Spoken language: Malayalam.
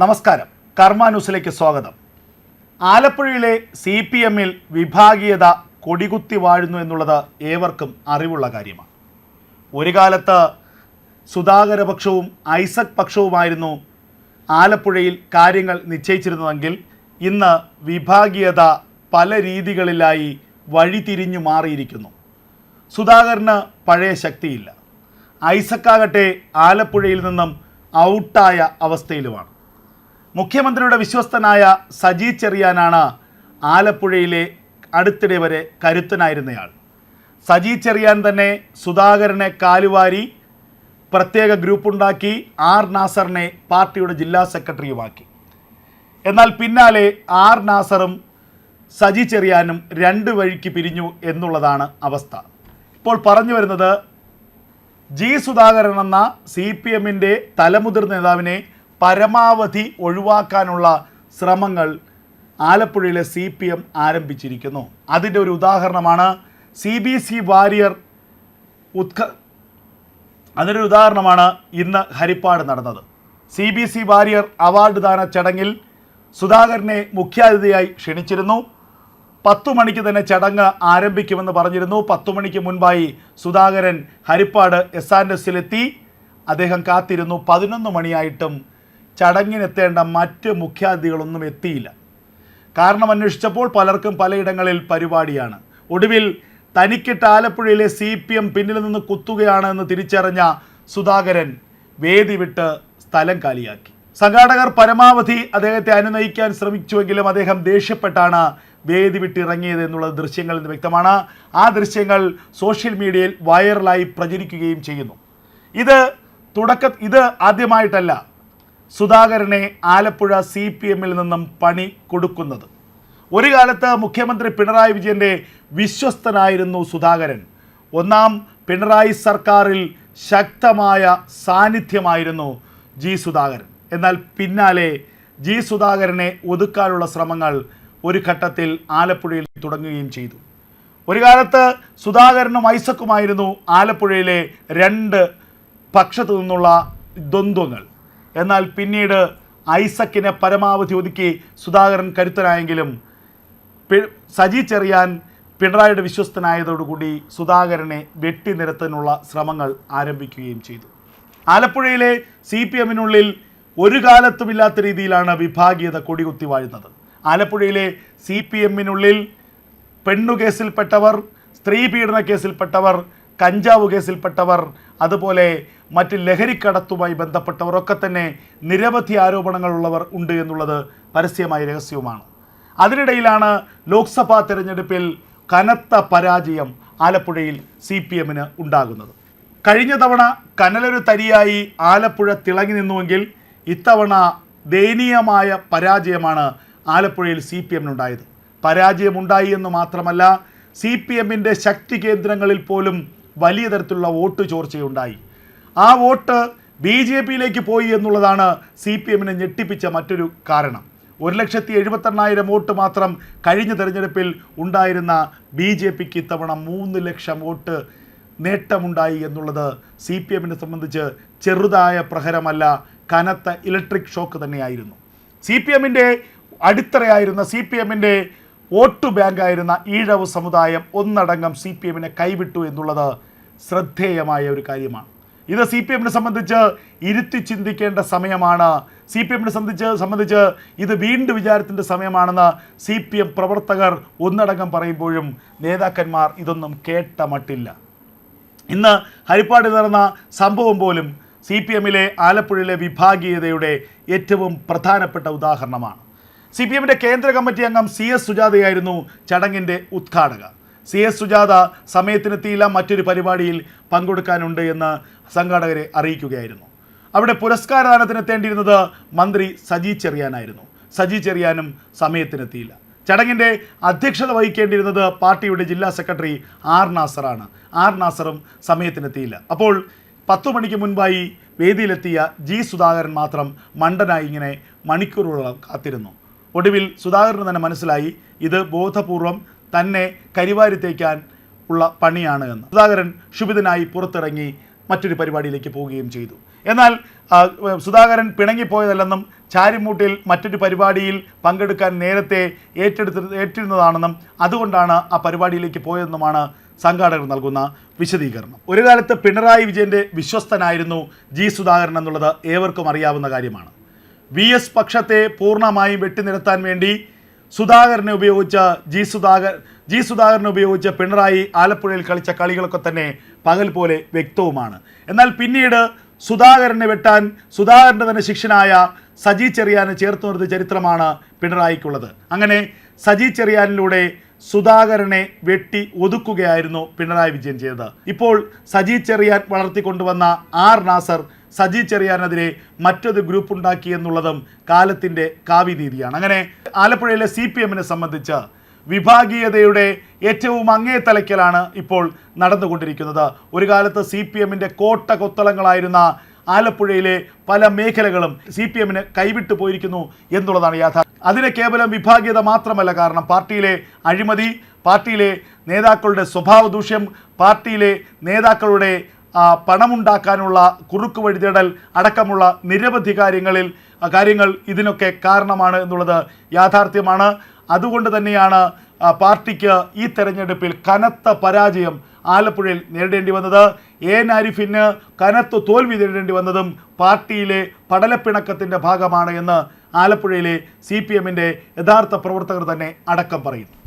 നമസ്കാരം. കർമ്മ ന്യൂസിലേക്ക് സ്വാഗതം. ആലപ്പുഴയിലെ സി പി എമ്മിൽ വിഭാഗീയത കൊടികുത്തി വാഴുന്നു എന്നുള്ളത് ഏവർക്കും അറിവുള്ള കാര്യമാണ്. ഒരു കാലത്ത് സുധാകര പക്ഷവും ഐസക് പക്ഷവുമായിരുന്നു ആലപ്പുഴയിൽ കാര്യങ്ങൾ നിശ്ചയിച്ചിരുന്നതെങ്കിൽ ഇന്ന് വിഭാഗീയത പല രീതികളിലായി വഴിതിരിഞ്ഞു മാറിയിരിക്കുന്നു. സുധാകരന് പഴയ ശക്തിയില്ല. ഐസക്കാകട്ടെ ആലപ്പുഴയിൽ നിന്നും ഔട്ടായ അവസ്ഥയിലുമാണ്. മുഖ്യമന്ത്രിയുടെ വിശ്വസ്തനായ സജി ചെറിയാനാണ് ആലപ്പുഴയിലെ അടുത്തിടെ വരെ കരുത്തനായിരുന്നയാൾ. സജി ചെറിയാൻ തന്നെ സുധാകരനെ കാലുവാരി പ്രത്യേക ഗ്രൂപ്പുണ്ടാക്കി ആർ നാസറിനെ പാർട്ടിയുടെ ജില്ലാ സെക്രട്ടറിയുമാക്കി. എന്നാൽ പിന്നാലെ ആർ നാസറും സജി ചെറിയാനും രണ്ട് വഴിക്ക് പിരിഞ്ഞു എന്നുള്ളതാണ് അവസ്ഥ. ഇപ്പോൾ പറഞ്ഞു വരുന്നത് ജി സുധാകരൻ എന്ന സി പി എമ്മിന്റെ തലമുതിർന്ന നേതാവിനെ പരമാവധി ഒഴിവാക്കാനുള്ള ശ്രമങ്ങൾ ആലപ്പുഴയിലെ സി പി എം ആരംഭിച്ചിരിക്കുന്നു. അതിന്റെ ഒരു ഉദാഹരണമാണ് സി ബി സി വാരിയർ ഉത്ക അതിനൊരു ഉദാഹരണമാണ് ഇന്ന് ഹരിപ്പാട് നടന്നത്. C B C Warrier award ദാന ചടങ്ങിൽ സുധാകരനെ മുഖ്യാതിഥിയായി ക്ഷണിച്ചിരുന്നു. പത്തു മണിക്ക് തന്നെ ചടങ്ങ് ആരംഭിക്കുമെന്ന് പറഞ്ഞിരുന്നു. പത്തു മണിക്ക് മുൻപായി സുധാകരൻ ഹരിപ്പാട് എസ് ആൻഡ് എസിലെത്തി. അദ്ദേഹം കാത്തിരുന്നു. പതിനൊന്ന് മണിയായിട്ടും ചടങ്ങിനെത്തേണ്ട മറ്റ് മുഖ്യാതിഥികളൊന്നും എത്തിയില്ല. കാരണം അന്വേഷിച്ചപ്പോൾ പലർക്കും പലയിടങ്ങളിൽ പരിപാടിയാണ്. ഒടുവിൽ തനിക്കിട്ട് ആലപ്പുഴയിലെ സി പി എം പിന്നിൽ നിന്ന് കുത്തുകയാണ് എന്ന് തിരിച്ചറിഞ്ഞ സുധാകരൻ വേദി വിട്ട് സ്ഥലം കാലിയാക്കി. സംഘാടകർ പരമാവധി അദ്ദേഹത്തെ അനുനയിക്കാൻ ശ്രമിച്ചുവെങ്കിലും അദ്ദേഹം ദേഷ്യപ്പെട്ടാണ് വേദി വിട്ടിറങ്ങിയത് എന്നുള്ളത് ദൃശ്യങ്ങളിൽ നിന്ന് വ്യക്തമാണ്. ആ ദൃശ്യങ്ങൾ സോഷ്യൽ മീഡിയയിൽ വൈറലായി പ്രചരിക്കുകയും ചെയ്യുന്നു. ഇത് തുടക്ക ഇത് ആദ്യമായിട്ടല്ല. സുധാകരനെ ആലപ്പുഴ സി പി എമ്മിൽ നിന്നും പണി കൊടുക്കുന്നത്. ഒരു കാലത്ത് മുഖ്യമന്ത്രി പിണറായി വിജയന്റെ വിശ്വസ്തനായിരുന്നു സുധാകരൻ. ഒന്നാം പിണറായി സർക്കാരിൽ ശക്തമായ സാന്നിധ്യമായിരുന്നു ജി സുധാകരൻ. എന്നാൽ പിന്നാലെ ജി സുധാകരനെ ഒതുക്കാനുള്ള ശ്രമങ്ങൾ ഒരു ഘട്ടത്തിൽ ആലപ്പുഴയിൽ തുടങ്ങുകയും ചെയ്തു. ഒരു കാലത്ത് സുധാകരനും ഐസക്കുമായിരുന്നു ആലപ്പുഴയിലെ രണ്ട് പക്ഷത്തു നിന്നുള്ള ദ്വന്ദ്വങ്ങൾ. എന്നാൽ പിന്നീട് ഐസക്കിനെ പരമാവധി ഒതുക്കി സുധാകരൻ കരുത്തനായെങ്കിലും സജി ചെറിയാൻ പിണറായിയുടെ വിശ്വസ്തനായതോടുകൂടി സുധാകരനെ വെട്ടിനിരത്താനുള്ള ശ്രമങ്ങൾ ആരംഭിക്കുകയും ചെയ്തു. ആലപ്പുഴയിലെ സി പി എമ്മിനുള്ളിൽ ഒരു കാലത്തുമില്ലാത്ത രീതിയിലാണ് വിഭാഗീയത കൊടികുത്തി വാഴുന്നത്. ആലപ്പുഴയിലെ സി പി എമ്മിനുള്ളിൽ പെണ്ണു കേസിൽപ്പെട്ടവർ സ്ത്രീ പീഡന കേസിൽപ്പെട്ടവർ കഞ്ചാവ് കേസിൽപ്പെട്ടവർ അതുപോലെ മറ്റ് ലഹരിക്കടത്തുമായി ബന്ധപ്പെട്ടവർ ഒക്കെ തന്നെ നിരവധി ആരോപണങ്ങളുള്ളവർ ഉണ്ട് എന്നുള്ളത് പരസ്യമായ രഹസ്യവുമാണ്. അതിനിടയിലാണ് ലോക്സഭാ തിരഞ്ഞെടുപ്പിൽ കനത്ത പരാജയം ആലപ്പുഴയിൽ സി പി എമ്മിന് ഉണ്ടാകുന്നത്. കഴിഞ്ഞ തവണ കനലൊരു തരിയായി ആലപ്പുഴ തിളങ്ങി നിന്നുവെങ്കിൽ ഇത്തവണ ദയനീയമായ പരാജയമാണ് ആലപ്പുഴയിൽ സി പി എമ്മിനുണ്ടായത് പരാജയമുണ്ടായി എന്ന് മാത്രമല്ല സി പി എമ്മിന്റെ ശക്തി കേന്ദ്രങ്ങളിൽ പോലും വലിയ തരത്തിലുള്ള വോട്ട് ചോർച്ചയുണ്ടായി. ആ വോട്ട് ബി ജെ പിയിലേക്ക് പോയി എന്നുള്ളതാണ് സി പി എമ്മിനെ ഞെട്ടിപ്പിച്ച മറ്റൊരു കാരണം. ഒരു ലക്ഷത്തി എഴുപത്തെണ്ണായിരം വോട്ട് മാത്രം കഴിഞ്ഞ തെരഞ്ഞെടുപ്പിൽ ഉണ്ടായിരുന്ന ബി ജെ പിക്ക് ഇത്തവണ മൂന്ന് ലക്ഷം വോട്ട് നേട്ടമുണ്ടായി എന്നുള്ളത് സി പി എമ്മിനെ സംബന്ധിച്ച് ചെറുതായ പ്രഹരമല്ല കനത്ത ഇലക്ട്രിക് ഷോക്ക് തന്നെയായിരുന്നു. സി പി എമ്മിന്റെ അടിത്തറയായിരുന്ന സി പി എമ്മിന്റെ വോട്ട് ബാങ്കായിരുന്ന ഈഴവ് സമുദായം ഒന്നടങ്കം സി പി എമ്മിനെ കൈവിട്ടു എന്നുള്ളത് ശ്രദ്ധേയമായ ഒരു കാര്യമാണ്. ഇത് സി പി എമ്മിനെ സംബന്ധിച്ച് ഇരുത്തി ചിന്തിക്കേണ്ട സമയമാണ്. സി പി എമ്മിനെ സംബന്ധിച്ച് സംബന്ധിച്ച് ഇത് വീണ്ടും വിചാരത്തിന്റെ സമയമാണെന്ന് സി പി എം പ്രവർത്തകർ ഒന്നടങ്കം പറയുമ്പോഴും നേതാക്കന്മാർ ഇതൊന്നും കേട്ട മട്ടില്ല. ഇന്ന് ഹരിപ്പാടിൽ നടന്ന സംഭവം പോലും സി പി എമ്മിലെ ആലപ്പുഴയിലെ വിഭാഗീയതയുടെ ഏറ്റവും പ്രധാനപ്പെട്ട ഉദാഹരണമാണ്. സി പി എമ്മിന്റെ കേന്ദ്ര കമ്മിറ്റി അംഗം സി എസ് സുജാതയായിരുന്നു ചടങ്ങിന്റെ ഉദ്ഘാടക സി എസ് സുജാത സമയത്തിനെത്തിയില്ല മറ്റൊരു പരിപാടിയിൽ പങ്കെടുക്കാനുണ്ട് എന്ന് സംഘാടകരെ അറിയിക്കുകയായിരുന്നു. അവിടെ പുരസ്കാരദാനത്തിനെത്തേണ്ടിയിരുന്നത് മന്ത്രി സജി ചെറിയാനായിരുന്നു. സജി ചെറിയാനും സമയത്തിനെത്തിയില്ല. ചടങ്ങിന്റെ അധ്യക്ഷത വഹിക്കേണ്ടിയിരുന്നത് പാർട്ടിയുടെ ജില്ലാ സെക്രട്ടറി ആർ നാസറാണ്. ആർ നാസറും സമയത്തിനെത്തിയില്ല. അപ്പോൾ പത്തു മണിക്ക് മുൻപായി വേദിയിലെത്തിയ ജി സുധാകരൻ മാത്രം മണ്ടനായി ഇങ്ങനെ മണിക്കൂറുകളോളം കാത്തിരുന്നു. ഒടുവിൽ സുധാകരന് തന്നെ മനസ്സിലായി ഇത് ബോധപൂർവം തന്നെ കരിവാരി തേക്കാൻ ഉള്ള പണിയാണ് എന്ന്. സുധാകരൻ ക്ഷുഭിതനായി പുറത്തിറങ്ങി മറ്റൊരു പരിപാടിയിലേക്ക് പോവുകയും ചെയ്തു. എന്നാൽ സുധാകരൻ പിണങ്ങിപ്പോയതല്ലെന്നും ചാരിമൂട്ടിൽ മറ്റൊരു പരിപാടിയിൽ പങ്കെടുക്കാൻ നേരത്തെ ഏറ്റെടുത്ത് ഏറ്റിരുന്നതാണെന്നും അതുകൊണ്ടാണ് ആ പരിപാടിയിലേക്ക് പോയതെന്നുമാണ് സംഘാടകർ നൽകുന്ന വിശദീകരണം. ഒരു കാലത്ത് പിണറായി വിജയന്റെ വിശ്വസ്തനായിരുന്നു ജി സുധാകരൻ എന്നുള്ളത് ഏവർക്കും അറിയാവുന്ന കാര്യമാണ്. വി എസ് പക്ഷത്തെ പൂർണമായും വെട്ടിനിരത്താൻ വേണ്ടി സുധാകരനെ ഉപയോഗിച്ച ജി സുധാകർ ജി സുധാകരനെ ഉപയോഗിച്ച് പിണറായി ആലപ്പുഴയിൽ കളിച്ച കളികളൊക്കെ തന്നെ പകൽ പോലെ വ്യക്തവുമാണ്. എന്നാൽ പിന്നീട് സുധാകരനെ വെട്ടാൻ സുധാകരന്റെ തന്നെ ശിക്ഷനായ സജി ചെറിയാനെ ചേർത്ത് നിർത്തിയ ചരിത്രമാണ് പിണറായിക്കുള്ളത്. അങ്ങനെ സജി ചെറിയാനിലൂടെ സുധാകരനെ വെട്ടി ഒതുക്കുകയായിരുന്നു പിണറായി വിജയൻ ചെയ്തത്. ഇപ്പോൾ സജി ചെറിയാൻ വളർത്തിക്കൊണ്ടുവന്ന ആർ നാസർ സജി ചെറിയാനെതിരെ മറ്റൊരു ഗ്രൂപ്പ് ഉണ്ടാക്കി എന്നുള്ളതും കാലത്തിന്റെ കാവ്യനീതിയാണ്. അങ്ങനെ ആലപ്പുഴയിലെ സി പി എമ്മിനെ സംബന്ധിച്ച് വിഭാഗീയതയുടെ ഏറ്റവും അങ്ങേ തലയ്ക്കലാണ് ഇപ്പോൾ നടന്നുകൊണ്ടിരിക്കുന്നത്. ഒരു കാലത്ത് സി പി എമ്മിന്റെ കോട്ട കൊത്തളങ്ങളായിരുന്ന ആലപ്പുഴയിലെ പല മേഖലകളും സി പി എമ്മിന് കൈവിട്ടു പോയിരിക്കുന്നു എന്നുള്ളതാണ് യാഥാർത്ഥ്യം. അതിന് കേവലം വിഭാഗീയത മാത്രമല്ല കാരണം പാർട്ടിയിലെ അഴിമതി പാർട്ടിയിലെ നേതാക്കളുടെ സ്വഭാവ ദൂഷ്യം പാർട്ടിയിലെ നേതാക്കളുടെ പണമുണ്ടാക്കാനുള്ള കുറുക്ക് വഴിതേടൽ അടക്കമുള്ള നിരവധി കാര്യങ്ങളിൽ കാര്യങ്ങൾ ഇതിനൊക്കെ കാരണമാണ് എന്നുള്ളത് യാഥാർത്ഥ്യമാണ്. അതുകൊണ്ട് തന്നെയാണ് പാർട്ടിക്ക് ഈ തെരഞ്ഞെടുപ്പിൽ കനത്ത പരാജയം ആലപ്പുഴയിൽ നേരിടേണ്ടി വന്നത്. എ ആരിഫിന് കനത്ത തോൽവി നേരിടേണ്ടി വന്നതും പാർട്ടിയിലെ പടലപ്പിണക്കത്തിന്റെ ഭാഗമാണ് എന്ന് ആലപ്പുഴയിലെ സി പി എമ്മിന്റെ യഥാർത്ഥ പ്രവർത്തകർ തന്നെ അടക്കം പറയുന്നു.